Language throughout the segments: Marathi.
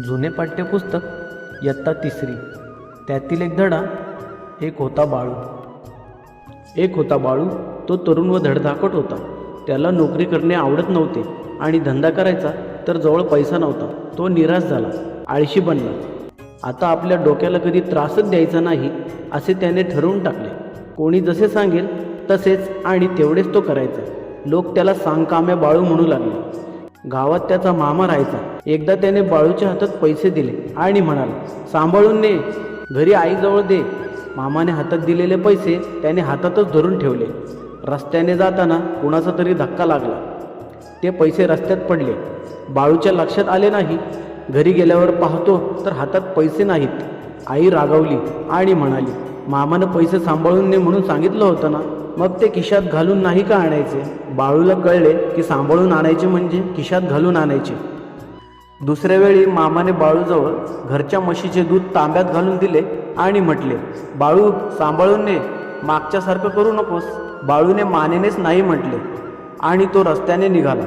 जुने पाठ्यपुस्तक इयत्ता तिसरी. त्यातील एक धडा एक होता बाळू. एक होता बाळू तो तरुण व धडधाकट होता. त्याला नोकरी करणे आवडत नव्हते आणि धंदा करायचा तर जवळ पैसा नव्हता. तो निराश झाला आळशी बनला. आता आपल्या डोक्याला कधी त्रासच द्यायचा नाही असे त्याने ठरवून टाकले. कोणी जसे सांगेल तसेच आणि तेवढेच तो करायचा. लोक त्याला सांगकाम्या बाळू म्हणू लागले. गावात त्याचा मामा राहायचा. एकदा त्याने बाळूच्या हातात पैसे दिले आणि म्हणाला सांभाळून ने घरी आईजवळ दे. मामाने हातात दिलेले पैसे त्याने हातातच धरून ठेवले. रस्त्याने जाताना कुणाचा तरी धक्का लागला. ते पैसे रस्त्यात पडले. बाळूच्या लक्षात आले नाही. घरी गेल्यावर पाहतो तर हातात पैसे नाहीत. आई रागावली आणि म्हणाली मामानं पैसे सांभाळून ने म्हणून सांगितलं होतं ना. मग ते खिशात घालून नाही का आणायचे? बाळूला कळले की सांभाळून आणायचे म्हणजे खिशात घालून आणायचे. दुसऱ्या वेळी मामाने बाळूजवळ घरच्या म्हशीचे दूध तांब्यात घालून दिले आणि म्हटले बाळू सांभाळून ने. मागच्यासारखं करू नकोस. बाळूने मानेनेच नाही म्हटले आणि तो रस्त्याने निघाला.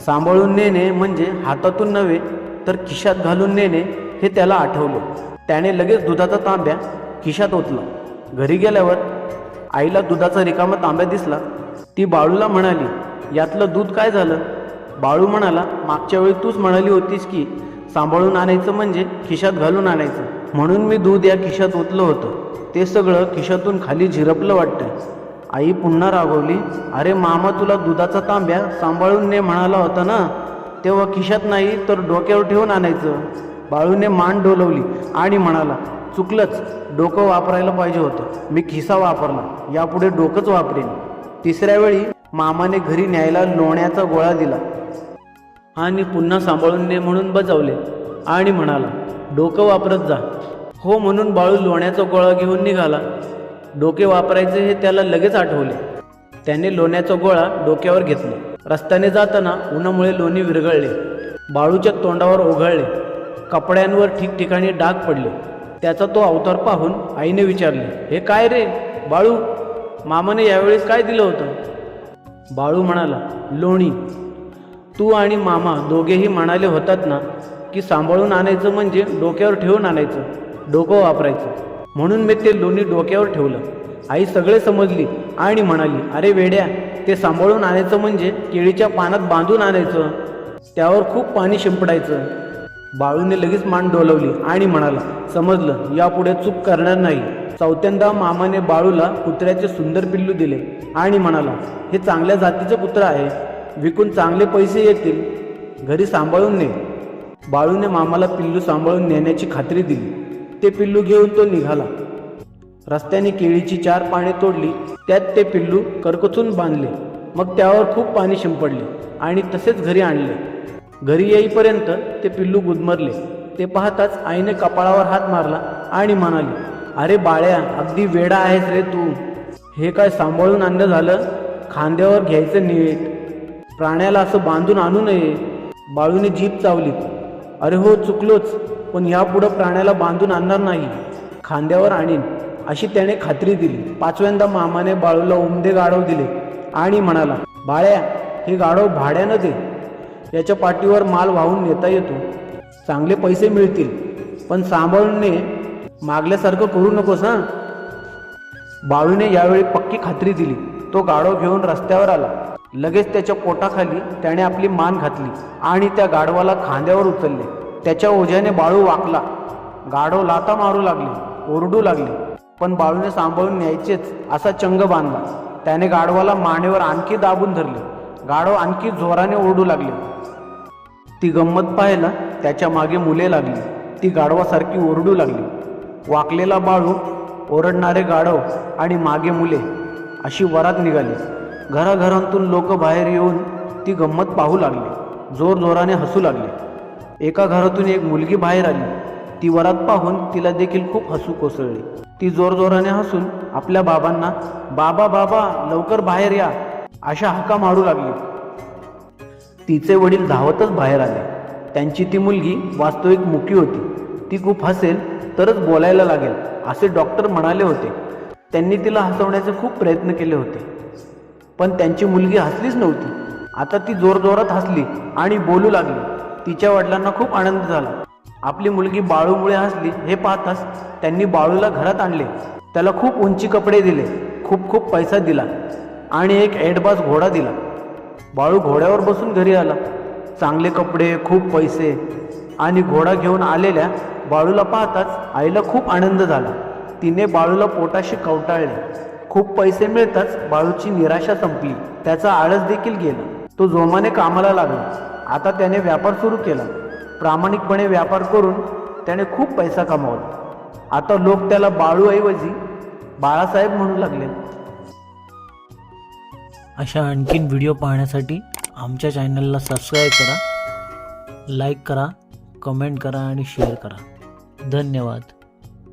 सांभाळून नेणे म्हणजे हातातून नव्हे तर खिशात घालून नेणे हे त्याला आठवलं. त्याने लगेच दुधाचा तांब्या खिशात ओतला. घरी गेल्यावर आईला दुधाचा रिकामा तांब्या दिसला. ती बाळूला म्हणाली यातलं दूध काय झालं? बाळू म्हणाला मागच्या वेळी तूच म्हणाली होतीस की सांभाळून आणायचं म्हणजे खिशात घालून आणायचं. म्हणून मी दूध या खिशात ओतलं होतं. ते सगळं खिशातून खाली झिरपलं वाटतंय. आई पुन्हा रागवली अरे मामा तुला दुधाचा तांब्या सांभाळून ने म्हणाला होता ना तेव्हा खिशात नाही तर डोक्यावर ठेवून आणायचं. बाळूने मान डोलवली आणि म्हणाला चुकलंच डोकं वापरायला पाहिजे होतं. मी खिसा वापरला यापुढे डोकंच वापरेन. तिसऱ्या वेळी मामाने घरी न्यायला लोण्याचा गोळा दिला. आणि पुन्हा सांभाळून ने म्हणून बजावले. आणि म्हणाला डोकं वापरत जा. हो म्हणून बाळू लोण्याचा गोळा घेऊन निघाला. डोके वापरायचे हे त्याला लगेच आठवले. त्याने लोण्याचा गोळा डोक्यावर घेतला. रस्त्याने जाताना उन्हामुळे लोणी विरघळले. बाळूच्या तोंडावर ओघळले. कपड्यांवर ठिकठिकाणी डाग पडले. त्याचा तो अवतार पाहून आईने विचारले हे काय रे? बाळू मामाने यावेळेस काय दिलं होतं? बाळू म्हणाला लोणी. तू आणि मामा दोघेही म्हणाले होतात ना की सांभाळून आणायचं म्हणजे डोक्यावर ठेवून आणायचं डोकं वापरायचं. म्हणून मी ते लोणी डोक्यावर ठेवलं. आई सगळे समजली आणि म्हणाली अरे वेड्या ते सांभाळून आणायचं म्हणजे केळीच्या पानात बांधून आणायचं. त्यावर खूप पाणी शिंपडायचं. बाळूने लगेच मान डोलवली आणि म्हणाला समजलं यापुढे चूक करणार नाही. चौथ्यांदा मामाने बाळूला कुत्र्याचे सुंदर पिल्लू दिले आणि म्हणाला हे चांगल्या जातीचे कुत्र आहे. विकून चांगले पैसे येतील. घरी सांभाळून ने. बाळूने मामाला पिल्लू सांभाळून नेण्याची खात्री दिली. ते पिल्लू घेऊन तो निघाला. रस्त्याने केळीची चार पाने तोडली. त्यात ते पिल्लू करकचून बांधले. मग त्यावर खूप पाणी शिंपडले आणि तसेच घरी आणले. घरी येईपर्यंत ते पिल्लू गुदमरले. ते पाहताच आईने कपाळावर हात मारला आणि म्हणाली अरे बाळ्या अगदी वेडा आहेस रे तू. हे काय सांभाळून आणलं झालं? खांद्यावर घ्यायचं नीट. प्राण्याला असं बांधून आणू नये. बाळूने जीप चावली. अरे हो चुकलोच पण ह्यापुढं प्राण्याला बांधून आणणार नाही. खांद्यावर आणीन. अशी त्याने खात्री दिली. पाचव्यांदा मामाने बाळूला उमदे गाढव दिले आणि म्हणाला बाळ्या हे गाढव भाड्यानं दे. याच्या पाठीवर माल वाहून नेता येतो. चांगले पैसे मिळतील पण सांभाळणे मागल्यासारखं करू नकोस हां? बाळूने यावेळी पक्की खात्री दिली. तो गाढव घेऊन रस्त्यावर आला. लगेच त्याच्या पोटाखाली त्याने आपली मान घातली आणि त्या गाढवाला खांद्यावर उचलले. त्याच्या ओझ्याने बाळू वाकला. गाढव लाता मारू लागले ओरडू लागले पण बाळूने सांभाळून न्यायचेच असा चंग बांधला. त्याने गाढवाला मानेवर आणखी दाबून धरले. गाढव आणखी जोराने ओरडू लागले. ती गंमत पाहायला त्याच्यामागे मुले लागली. ती गाढवासारखी ओरडू लागली. वाकलेला बाळू ओरडणारे गाढव आणि मागे मुले अशी वरात निघाली. घराघरांतून लोक बाहेर येऊन ती गंमत पाहू लागली. जोरजोराने हसू लागले. एका घरातून एक मुलगी बाहेर आली. ती वरात पाहून तिला देखील खूप हसू कोसळली. ती जोरजोराने हसून आपल्या बाबांना बाबा बाबा लवकर बाहेर या. अशा हाका मारू लागली. तिचे वडील धावतच बाहेर आले. त्यांची ती मुलगी वास्तविक मुकी होती. ती खूप हसेल तरच बोलायला लागेल असे डॉक्टर म्हणाले होते. त्यांनी तिला हसवण्याचे खूप प्रयत्न केले होते. पण त्यांची मुलगी हसलीच नव्हती. आता ती जोरजोरात हसली आणि बोलू लागली. तिच्या वडिलांना खूप आनंद झाला. आपली मुलगी बाळूमुळे हसली हे पाहताच त्यांनी बाळूला घरात आणले. त्याला खूप उंची कपडे दिले खूप खूप पैसा दिला. आणि एक एडबाज घोडा दिला. बाळू घोड्यावर बसून घरी आला. चांगले कपडे खूप पैसे आणि घोडा घेऊन आलेल्या बाळूला पाहताच आईला खूप आनंद झाला. तिने बाळूला पोटाशी कवटाळले. खूप पैसे मिळताच बाळूची निराशा संपली. त्याचा आळस देखील गेला. तो जोमाने कामाला लागला. आता त्याने व्यापार सुरू केला. प्रामाणिकपणे व्यापार करून त्याने खूप पैसा कमावला. आता लोक त्याला बाळूऐवजी बाळासाहेब म्हणू लागले. अशा आणखीन व्हिडिओ पाहण्यासाठी आमच्या चॅनलला सबस्क्राईब करा लाईक करा कमेंट करा आणि शेअर करा. धन्यवाद.